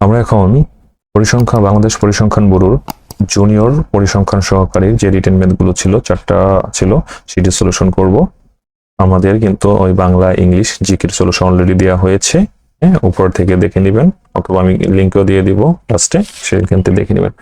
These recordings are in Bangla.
আমরা এখন পরিসংখ্যান, বাংলাদেশ পরিসংখ্যান ব্যুরোর জুনিয়র পরিসংখ্যান সহকারী যে রিটেন ম্যাথগুলো ছিল, চারটা ছিল, সেটি সলিউশন করব। আমাদের কিন্তু ওই বাংলা, ইংলিশ, জিকির সলিউশন অলরেডি দেওয়া হয়েছে। হ্যাঁ উপর থেকে দেখে নেবেন, অথবা আমি লিঙ্কও দিয়ে দিব লাস্টে সেখান থেকে দেখে নেবেন।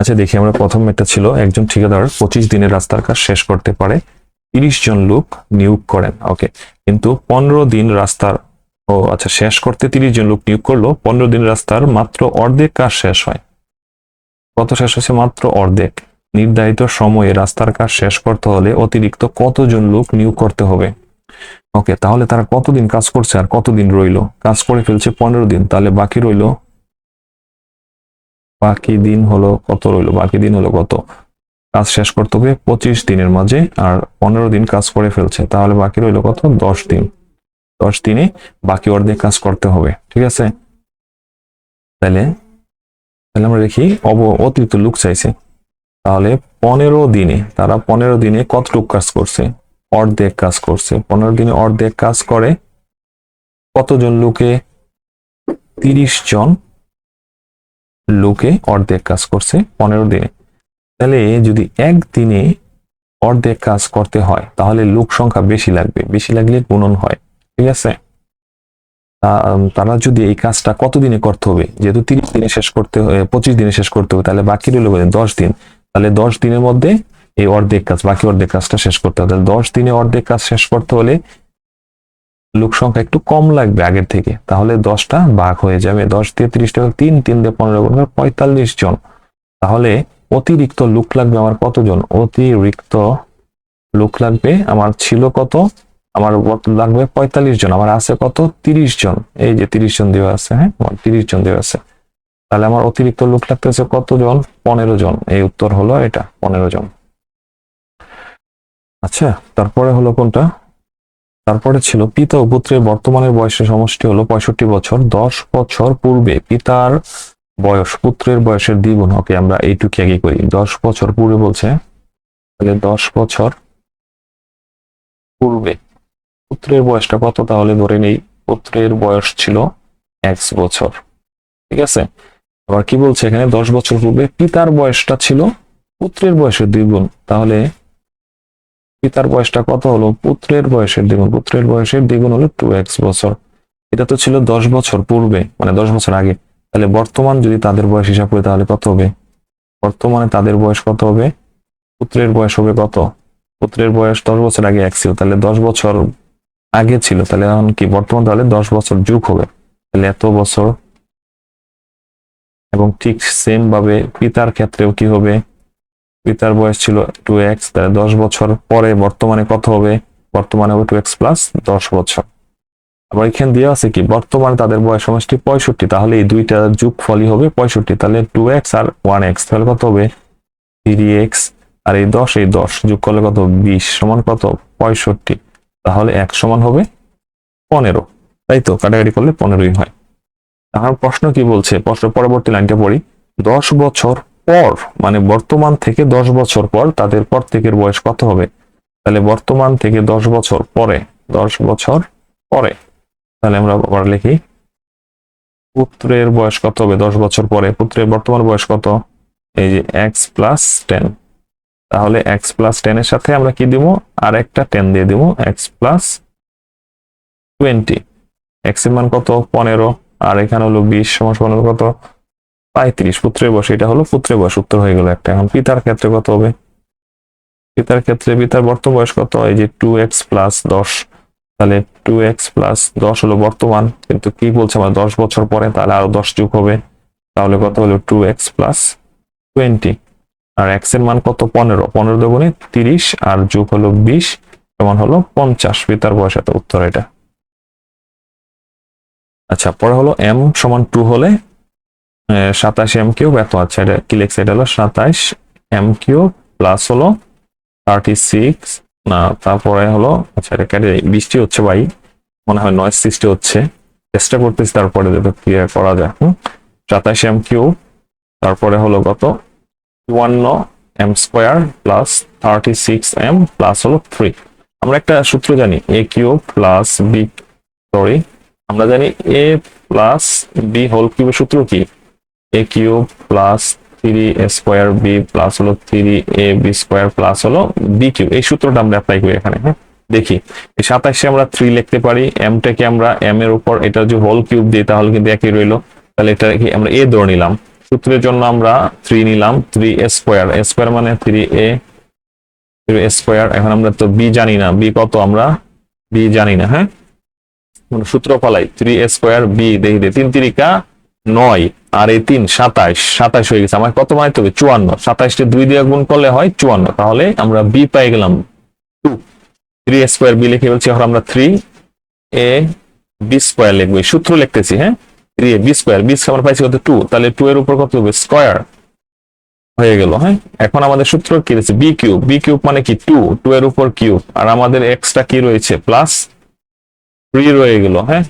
আচ্ছা দেখি আমরা প্রথম একটা ছিল, একজন ঠিকাদার পঁচিশ দিনের রাস্তার কাজ শেষ করতে পারে, তিরিশ জন লোক নিয়োগ করেন। ওকে কিন্তু পনেরো দিন রাস্তার ও আচ্ছা শেষ করতে তিরিশ জন লোক নিয়োগ করল, পনেরো দিন রাস্তার মাত্র অর্ধেক কাজ শেষ হয়। কত শেষ হয়েছে? মাত্র অর্ধেক। নির্ধারিত সময়ে রাস্তার কাজ শেষ করতে হলে অতিরিক্ত কতজন লোক নিয়োগ করতে হবে? ওকে, তাহলে তারা কতদিন কাজ করছে আর কতদিন রইল? কাজ করে ফেলছে পনেরো দিন, তাহলে বাকি রইল? বাকি দিন হলো কত রইল? বাকি দিন হলো কত? কাজ শেষ করতে হবে পঁচিশ দিনের মাঝে আর পনেরো দিন কাজ করে ফেলছে, তাহলে বাকি রইল কত? দশ দিন। দশ দিনে বাকি অর্ধেক কাজ করতে হবে, ঠিক আছে? তাহলে তাহলে আমরা দেখি অতিরিক্ত লুক চাইছে। তাহলে পনেরো দিনে তারা পনেরো দিনে কতটুক কাজ করছে? অর্ধেক কাজ করছে। পনেরো দিনে অর্ধেক কাজ করে কতজন লোকে? তিরিশ জন লোকে অর্ধেক কাজ করছে পনেরো দিনে। তাহলে যদি একদিনে অর্ধেক কাজ করতে হয়, তাহলে লোক সংখ্যা বেশি লাগবে। বেশি লাগলে গুণন হয়। ঠিক আছে? তারা যদি এই কাজটা কতদিনে করতে হবে? যেহেতু তিরিশ দিনে শেষ করতে পঁচিশ দিনে শেষ করতে হবে, তাহলে বাকি রইল? দশ দিন। তাহলে দশ দিনের মধ্যে এই অর্ধেক কাজ, বাকি অর্ধেক কাজটা শেষ করতে হবে। তাহলে দশ দিনে অর্ধেক কাজ শেষ করতে হলে লোক সংখ্যা একটু কম লাগবে আগের থেকে। তাহলে দশটা ভাগ হয়ে যাবে। দশ দিয়ে তিরিশ টাকা তিন তিন দিয়ে পনেরো গুণ করে পঁয়তাল্লিশ জন। তাহলে অতিরিক্ত লোক লাগবে আমার কতজন? অতিরিক্ত লোক লাগবে আমার ছিল কত? আমার লাগবে পঁয়তাল্লিশ জন, আমার আছে কত? তিরিশ জন। এই যে তিরিশ জন দেওয়া আছে হ্যাঁ? আমার তিরিশ জন দেওয়া আছে। তাহলে আমার অতিরিক্ত লোক লাগতেছে কতজন পনেরো জন। এই উত্তর হলো এটা, পনেরো জন। আচ্ছা তারপরে হলো কোনটা? তারপরে ছিল, পিতা ও পুত্রের বর্তমানের বয়সের সমষ্টি হলো পঁয়ষট্টি বছর। দশ বছর পূর্বে পিতার বয়স, পুত্রের বয়সের দ্বিগুণ। ওকে, আমরা এইটুকু আগে করি। দশ বছর পূর্বে বলছে, তাহলে দশ বছর পূর্বে পুত্রের বয়সটা কত তাহলে ধরে নেই? পুত্রের বয়স ছিল এক্স বছর। ঠিক আছে? আবার কি বলছে এখানে? দশ বছর পূর্বে পিতার বয়সটা ছিল, পুত্রের বয়সের দ্বিগুণ তাহলে পিতার বয়সটা কত হলো? পুত্রের বয়সের দ্বিগুণ। পুত্রের বয়সের দ্বিগুণ হলো টু এক্স বছর। এটা তো ছিল দশ বছর পূর্বে মানে দশ বছর আগে। তাহলে বর্তমান যদি তাদের বয়স হিসাব করি তাহলে কত হবে? বর্তমানে তাদের বয়স কত হবে? পুত্রের বয়স হবে কত? পুত্রের বয়স দশ বছর আগে এক ছিল, তাহলে দশ বছর আগে ছিল, তাহলে এখন কি? বর্তমান তাহলে দশ বছর যুগ হবে। তাহলে এত বছর এবং ঠিক সেম ভাবে পিতার ক্ষেত্রেও কি হবে? পিতার বয়স ছিল টু এক্স তাহলে দশ বছর পরে বর্তমানে কত হবে? বর্তমানে হবে টু এক্স প্লাস দশ বছর। আবার এখানে দেওয়া আছে কি? বর্তমানে তাদের বয়স সমষ্টি পঁয়ষট্টি, তাহলে এই দুইটা যুগ ফলই হবে পঁয়ষট্টি, তাহলে টু এক্স আর ওয়ান এক্স তাহলে কত হবে? থ্রি এক্স আর এই দশ এই দশ যোগ করলে কত? বিশ, সমান কত? পঁয়ষট্টি। তাহলে এক সমান হবে পনেরো। তাই তো? কাটাকাটি করলে পনেরোই হয়। এখন প্রশ্ন কি বলছে? প্রশ্ন পরবর্তী লাইনটা পড়ি। দশ বছর পর মানে বর্তমান থেকে দশ বছর পর তাদের প্রত্যেকের বয়স কত হবে? তাহলে বর্তমান থেকে দশ বছর পরে, দশ বছর পরে, তাহলে আমরা আবার লিখি, পুত্রের বয়স কত হবে? দশ বছর পরে, পুত্রের বর্তমান বয়স কত? এই যে এক্স প্লাস টেন তাহলে এক্স প্লাস টেনের সাথে আমরা কি দিব? আর একটা টেন দিয়ে দিব এক্স প্লাস টোয়েন্টি এক্সের মান কত? পনেরো। আর এখানে হলো বিশ সমান পনেরো কত? পঁয়ত্রিশ। পুত্রের বয়স এটা হলো পুত্রের বয়স উত্তর হয়ে গেল একটা। এখন পিতার ক্ষেত্রে কত হবে? পিতার ক্ষেত্রে পিতার বর্ত বয়স কত? এই যে টু এক্স প্লাস দশ। তাহলে টু এক্স প্লাস দশ হলো বর্তমান। কিন্তু কি বলছে আমার? দশ বছর পরে তাহলে আরও দশ যুগ হবে। তাহলে কত হলো? টু এক্স প্লাস টোয়েন্টি আর এক্সের মান কত? পনেরো। পনেরো দেবনে তিরিশ আর যুগ হলো বিশ, সমান হলো পঞ্চাশ। পিতার বয়স এত উত্তর এটা। আচ্ছা পরে হলো এম সমান টু হলে সাতাশ এম কিউ এত। আচ্ছা এটা কি লেখছে? এটা হলো সাতাশ এম কিউ প্লাস হলো থার্টি সিক্স না, তারপরে হলো আচ্ছা এটা কেটে বৃষ্টি হচ্ছে ভাই, মনে হয় নয়েজ সৃষ্টি হচ্ছে। চেষ্টা করতেছি তারপরে যাতে ক্লিয়ার করা যায়। হুম, সাতাশ এম কিউ তারপরে হলো কত? চুয়ান্ন M square plus thirty six M plus হলো থ্রি আমরা একটা সূত্র জানি A Q plus B sorry আমরা জানি এ প্লাস বি হোল কিউবের সূত্র কি? A cube plus three A square B plus হলো three A B square plus হলো বি কিউব এই সূত্রটা আমরা অ্যাপ্লাই করি এখানে হ্যাঁ? দেখি সাতাশে আমরা থ্রি লিখতে পারি এমটাকে আমরা এম এর উপর, এটা যদি হোল কিউব দিই তাহলে কিন্তু একই রইল। তাহলে এটা আমরা এ ধরে নিলাম। সূত্রের জন্য আমরা থ্রি নিলাম থ্রি এ স্কোয়ার স্কোয়ার মানে three A three A square এখন আমরা তো বি জানি না বি কত আমরা? বি জানি না হ্যাঁ? মানে সূত্র পালাই থ্রি এ স্কোয়ার বি দেখি দে তিন তিরিকা নয়, আর এই তিন সাতাইশ সাতাইশ হয়ে গেছে আমার কত বানাইতে হবে? চুয়ান্ন সাতাইশটি দুই দিয়ে গুণ করলে হয় চুয়ান্ন, তাহলে আমরা বি পাই গেলাম টু থ্রি স্কোয়ার বি লিখে বলছি এখন আমরা থ্রি এ বি স্কোয়ার লিখব সূত্র লিখতেছি হ্যাঁ? এ বি স্কোয়ার বি আমরা পাইছি কত টু তাহলে টু এর উপর কত হবে? স্কোয়ার হয়ে গেল হ্যাঁ? এখন আমাদের সূত্র কি রয়েছে? বি কিউব বি কিউব মানে কি? টু টু এর উপর কিউব আর আমাদের এক্সট্রা কি রয়েছে? প্লাস থ্রি রয়ে গেল হ্যাঁ?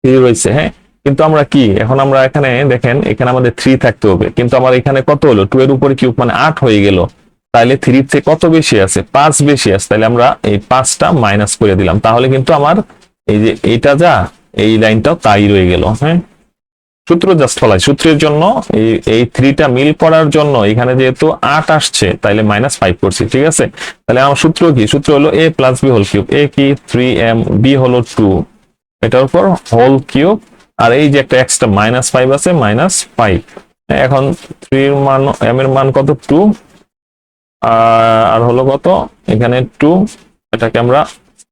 থ্রি রয়েছে হ্যাঁ? কিন্তু আমরা কি? এখন আমরা এখানে দেখেন, এখানে আমাদের থ্রি থাকতে হবে। কিন্তু আমার এখানে কত হলো? টু এর উপরে কিউব মানে আট হয়ে গেল। তাহলে থ্রির থেকে কত বেশি আছে? পাঁচ বেশি আছে। তাহলে আমরা এই পাঁচটা মাইনাস করে দিলাম। তাহলে কিন্তু আমার এই যে এইটা যা এই লাইনটাও তাই রয়ে গেল হ্যাঁ? সূত্র জাস্ট ফলাই সূত্রের জন্য এই এই থ্রিটা মিল করার জন্য এখানে যেহেতু আট আসছে তাহলে মাইনাস ফাইভ করছি, ঠিক আছে? তাহলে আমার সূত্র কি? সূত্র হলো A plus B whole cube A কি? থ্রি এম বি হলো টু এটার উপর হোল কিউব আর এই যে একটা এক্সট্রা মাইনাস ফাইভ আছে মাইনাস ফাইভ এখন থ্রির মান এম এর মান কত? টু আর হলো কত? এখানে টু এটাকে আমরা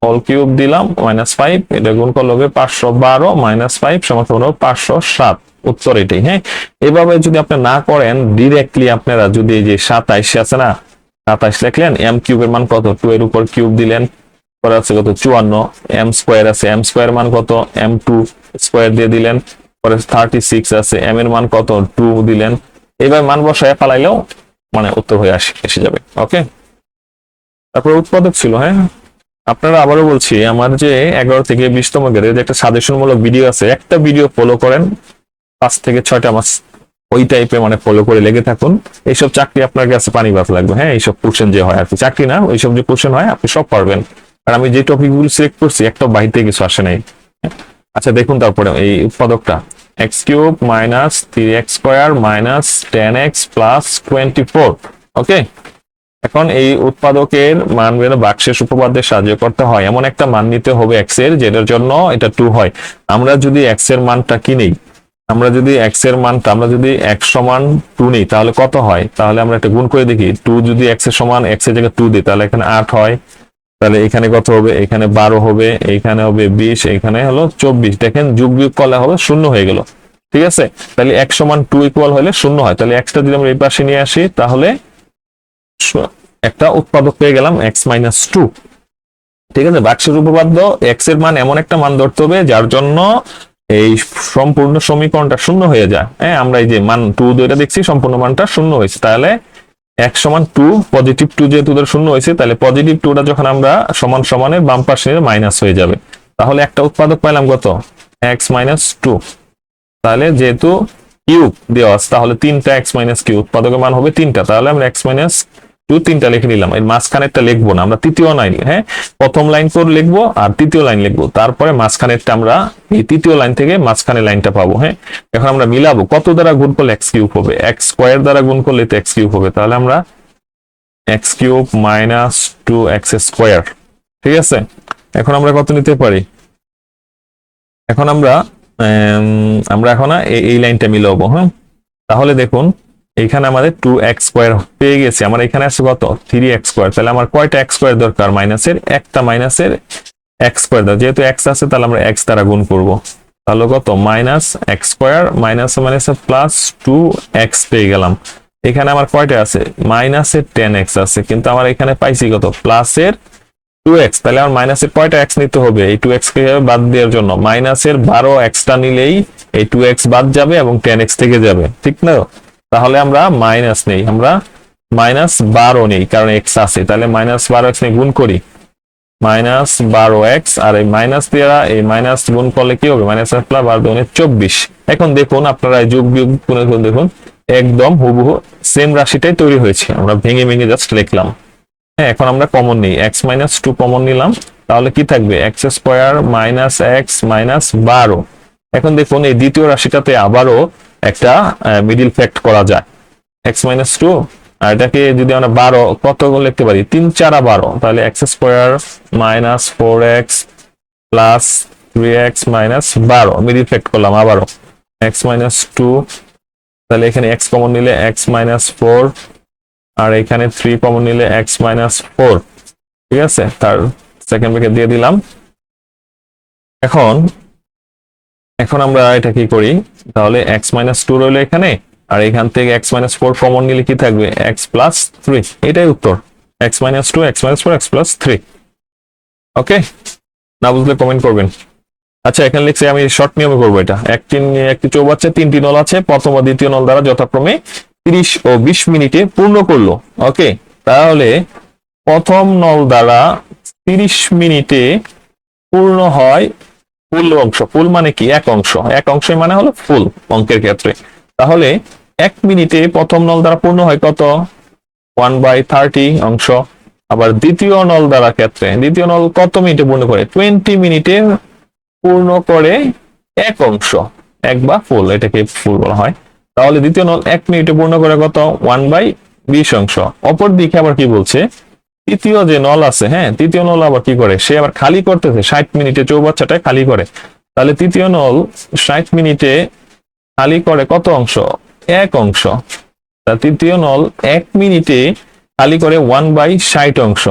হোল কিউব দিলাম মাইনাস ফাইভ এটা গুণ করলে হবে পাঁচশো বারো মাইনাস ফাইভ সমান পাঁচশো সাত। উত্তর এটাই হ্যাঁ? এভাবে যদি আপনি না করেন ডিরেক্টলি আপনারা যদি এই যে সাতাইশ আছে না, সাতাইশ লিখলেন এম কিউবের মান কত? টু এর উপর কিউব দিলেন, পরে আছে কত? চুয়ান্ন। এম স্কোয়ার আছে এম স্কোয়ার মান কত? এম টু স্কোয়ার দিয়ে দিলেন, পরে থার্টি সিক্স আছে এম এর মান কত? টু দিলেন। এইভাবে মান বসায় পালাইলেও মানে উত্তর হয়ে আসে, এসে যাবে ওকে তারপরে উৎপাদক ছিল হ্যাঁ? আপনারা আবারও বলছি, আমার যে এগারো থেকে বিশতম গ্রেডের যে একটা সাজেশনমূলক ভিডিও আছে, একটা ভিডিও ফলো করেন, পাঁচ থেকে ছয়টা মাস, ওই টাইপে মানে ফলো করে লেগে থাকুন। এইসব চাকরি আপনার কাছে পানি বাত লাগবে হ্যাঁ এইসব কোশ্চেন যে হয় আর কি। চাকরি না, ওইসব যে কোশ্চেন হয়, আপনি সব পারবেন। আর আমি যে টপিকগুলো সিলেক্ট করছি, একটা বাইরে থেকে কিছু আসে নাই। আচ্ছা দেখুন তারপরে এই উৎপাদকটা। X cube minus three X square minus ten X plus twenty four okay এখন এই উৎপাদকের মান বের বাক্সের উপপাদ্যের সাহায্য করতে হয়। এমন একটা মান নিতে হবে এক্সের, যেটার জন্য এটা টু হয়। আমরা যদি এক্সের মানটা কি নেই আমরা যদি এক্সের মানটা, আমরা যদি এক সমান টু নিই, তাহলে কত হয়? তাহলে আমরা একটা গুণ করে দেখি। টু যদি এক্সের সমান এক্সের জায়গায় টু দিই, তাহলে এখানে আট হয়। তাহলে এখানে কত হবে? এখানে বারো হবে এইখানে হবে বিশ, এখানে হলো চব্বিশ। দেখেন, যুগ বিয়োগ করলে হবে শূন্য হয়ে গেল। ঠিক আছে? তাহলে এক সমান টু ইকুয়াল হলে শূন্য হয়। তাহলে এক্সটা যদি আমরা এই পাশে নিয়ে আসি, তাহলে একটা উৎপাদক পেয়ে গেলাম এক্স মাইনাস টু ঠিক আছে? বাক্সের উপপাদ্য এক্সের মান এমন একটা মান ধরতে হবে, যার জন্য এই সম্পূর্ণ সমীকরণটা শূন্য হয়ে যায়। হ্যাঁ আমরা এই যে মান টু দুইটা দেখছি, সম্পূর্ণ মানটা শূন্য হয়েছে। তাহলে এক সমান টু পজিটিভ টু যেহেতু ওদের শূন্য হয়েছে, তাহলে পজিটিভ টুটা যখন আমরা সমান সমানের বাম পাশে মাইনাস হয়ে যাবে। তাহলে একটা উৎপাদক পাইলাম কত? এক্স মাইনাস টু তাহলে যেহেতু কিউব দেওয়া তাহলে তিনটা এক্স মাইনাস কিউ উৎপাদকের মান হবে তিনটা। তাহলে আমরা এক্স মাইনাস টু তিনটা লিখে নিলাম। এর মাঝখানেরটা লিখব না, আমরা তৃতীয় লাইন হ্যাঁ? প্রথম লাইন করে লিখব আর তৃতীয় লাইন লিখব। তারপরে মাঝখানেরটা আমরা এই তৃতীয় লাইন থেকে মাঝখানে লাইনটা পাবো হ্যাঁ? এখন আমরা মিলাবো। কত দ্বারা গুণ করলে এক্স কিউব হবে? এক্স স্কোয়ার দ্বারা গুণ করলে তো এক্স কিউব হবে। তাহলে আমরা X cube minus two X square ঠিক আছে? এখন আমরা কত নিতে পারি? এখন আমরা আমরা এখন এই লাইনটা মিলাবো হ্যাঁ? তাহলে দেখুন এখানে আমাদের টু এক্স স্কোয়ার পেয়ে গেছে। আমার এখানে আছে কত? থ্রি এক্স স্কোয়ার তাহলে আমার কয়টা এক্স স্কোয়ার দরকার? মাইনাসের একটা মাইনাসের এক্স স্কোয়ার দরকার। যেহেতু এক্স আছে, তাহলে আমরা এক্স দ্বারা গুণ করব। তাহলে কত? Minus X square minus minus plus two X পেয়ে গেলাম। এখানে আমার কয়টা আছে? মাইনাসের টেন এক্স আছে। কিন্তু আমার এখানে পাইছি কত? প্লাসের টু এক্স তাহলে আমার মাইনাসের কয়টা এক্স নিতে হবে? এই টু এক্স কে বাদ দেওয়ার জন্য। মাইনাসের বারো এক্সটা নিলেই এই টু এক্স বাদ যাবে এবং টেন এক্স থেকে যাবে। ঠিক না? তাহলে আমরা মাইনাস নেই, আমরা মাইনাস বারো নেই, কারণ এক্স আছে। তাহলে মাইনাস বারো এক্স নিয়ে গুণ করি। মাইনাস বারো এক্স আর এই মাইনাস দেওয়া এই মাইনাস গুণ করলে কি হবে? মাইনাস প্লাস বারো দুগুণে চব্বিশ। এখন দেখুন, আপনারা যোগ বিয়োগ করে করে দেখুন, একদম হুবহু সেম রাশিটাই তৈরি হয়েছে। আমরা ভেঙে ভেঙে জাস্ট লিখলাম। হ্যাঁ এখন আমরা কমন নিই। এক্স মাইনাস টু কমন নিলাম, তাহলে কি থাকবে? X square minus X minus বারো এখন দেখুন, এই দ্বিতীয় রাশিটাতে আবারও একটা মিডিল ফ্যাক্ট করা যায়। এক্স মাইনাস টু আর এটাকে যদি আমরা বারো, কত লিখতে পারি? তিন চারা বারো। তাহলে X square minus four X plus three X minus বারো। মিডিল ফ্যাক্ট করলাম আবারও। এক্স মাইনাস টু তাহলে এখানে এক্স কমন নিলে এক্স মাইনাস ফোর আর এখানে থ্রি কমন নিলে এক্স মাইনাস ফোর ঠিক আছে? তার সেকেন্ড ব্রেকে দিয়ে দিলাম। এখন এখন আমরা এটা কি করি? তাহলে এক্স মাইনাস টু রইল এখানে, আর এখান থেকে এক্স মাইনাস ফোর কমন নিলে কি থাকবে? এক্স প্লাস থ্রি এটাই উত্তর। X minus two x minus four x plus three okay না বুঝলে কমেন্ট করবেন। আচ্ছা এখানে লিখছি আমি শর্ট নিয়মে করব এটা। একটি একটি চৌবাচ্চা, তিনটি নল আছে। প্রথম ও দ্বিতীয় নল দ্বারা যথাক্রমে তিরিশ ও বিশ মিনিটে পূর্ণ করল। ওকে তাহলে প্রথম নল দ্বারা তিরিশ মিনিটে পূর্ণ হয় ফুল অংশ। ফুল মানে কি? এক অংশ। এক অংশ মানে হলো ফুল অঙ্কের ক্ষেত্রে। তাহলে এক মিনিটে প্রথম নল দ্বারা পূর্ণ হয় কত? ওয়ান বাই থার্টি অংশ। আবার দ্বিতীয় নল দ্বারা ক্ষেত্রে, দ্বিতীয় নল কত মিনিটে পূর্ণ করে? টোয়েন্টি মিনিটে পূর্ণ করে এক অংশ। এক বা ফুল, এটাকে ফুল বলা হয়। তাহলে দ্বিতীয় নল এক মিনিটে পূর্ণ করে কত? ওয়ান বাই বিশ অংশ। অপর দিকে আবার কি বলছে? তৃতীয় যে নল আছে হ্যাঁ তৃতীয় নল আবার কি করে? সে আবার খালি করতেছে, ষাট মিনিটে চৌবাচ্চাটা খালি করে। তাহলে তৃতীয় নল ষাট মিনিটে খালি করে কত অংশ? এক অংশ। তা তৃতীয় নল এক মিনিটে খালি করে ওয়ান বাই ষাট অংশ।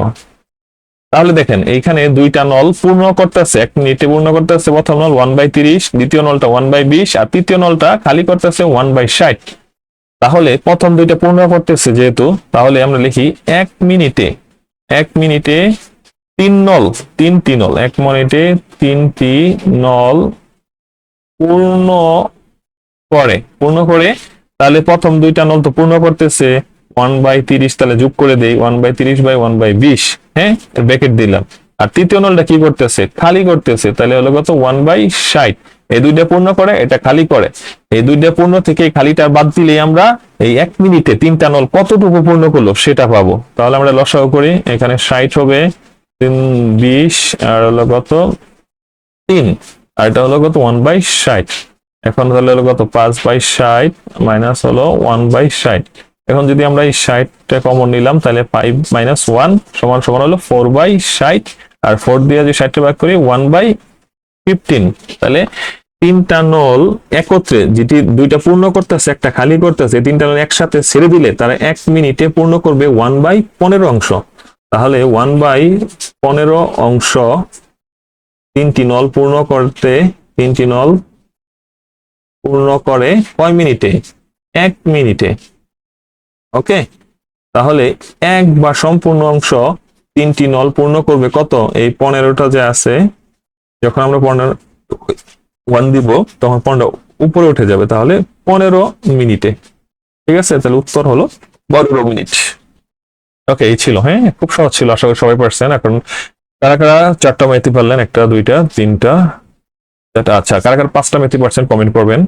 তাহলে দেখেন, এইখানে দুইটা নল পূর্ণ করতেছে, এক মিনিটে পূর্ণ করতেছে প্রথম নল ওয়ান বাই তিরিশ, দ্বিতীয় নলটা ওয়ান বাই বিশ, আর তৃতীয় নলটা খালি করতেছে ওয়ান বাই ষাট। তাহলে প্রথম দুইটা পূর্ণ করতেছে যেহেতু, তাহলে আমরা লিখি এক মিনিটে এক মিনিটে তিন নল তিনটি নল, এক মিনিটে তিনটি নল পূর্ণ করে পূর্ণ করে, তাহলে প্রথম দুইটা নল তো পূর্ণ করতেছে ওয়ান বাই তিরিশ তাহলে যোগ করে দেই ওয়ান বাই তিরিশ বাই ওয়ান বাই বিশ হ্যাঁ? ব্যাকেট দিলাম। আর তৃতীয় নলটা কি করতেছে? খালি করতেছে, তাহলে হলো কত? ওয়ান বাই ষাট। এই দুইটা পূর্ণ করে, এটা খালি করে। এই দুইটা পূর্ণ থেকে খালিটা বাদ দিলে আমরা এই এক মিনিটে তিনটা নল কতটুকু পূর্ণ করল সেটা পাবো। তাহলে আমরা লসাও করি, এখানে ষাট হবে, তিন, বিশ, আর হলো কত? তিন। আর এটা হলো কত? ওয়ান বাই ষাট। এখন তাহলে হলো কত? পাঁচ বাই ষাট মাইনাস হলো ওয়ান বাই ষাট। এখন যদি আমরা এই ষাটটা কমন নিলাম, তাহলে ফাইভ মাইনাস ওয়ান সমান সমান হলো ফোর বাই ষাট। আর ফোর দিয়ে যদি ষাটটা ভাগ করি ওয়ান বাই ফিফটিন তাহলে তিনটা নল একত্রে যেটি দুইটা পূর্ণ করতেছে, একটা খালি করতেছে তিনটা নল একসাথে ছেড়ে দিলে তারা এক মিনিটে পূর্ণ করবে ওয়ান বাই পনেরো অংশ। তাহলে ওয়ান বাই পনেরো অংশ তিনটি নল পূর্ণ করতে, তিনটি নল পূর্ণ করে কয় মিনিটে? এক মিনিটে। ওকে? তাহলে এক বা সম্পূর্ণ অংশ তিনটি নল পূর্ণ করবে কত? এই পনেরোটা যে আছে যখন আমরা পনেরো ওয়ান দিব, তখন পনেরো উপরে উঠে যাবে। তাহলে পনেরো মিনিটে। ঠিক আছে? তাহলে উত্তর হলো পনেরো মিনিট। ওকে এই ছিল হ্যাঁ? খুব সহজ ছিল, আশা করি সবাই পারছেন। এখন কারা কারা চারটা মেথি পারলেন, একটা, দুইটা, তিনটা? আচ্ছা কারা কারা পাঁচটা মেথি পারছেন কমেন্ট করবেন।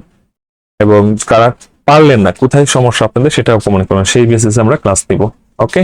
এবং কারা পারলেন না, কোথায় সমস্যা আপনাদের, সেটাও কমেন্ট করবেন। সেই বেসিসে আমরা ক্লাস নিব। ওকে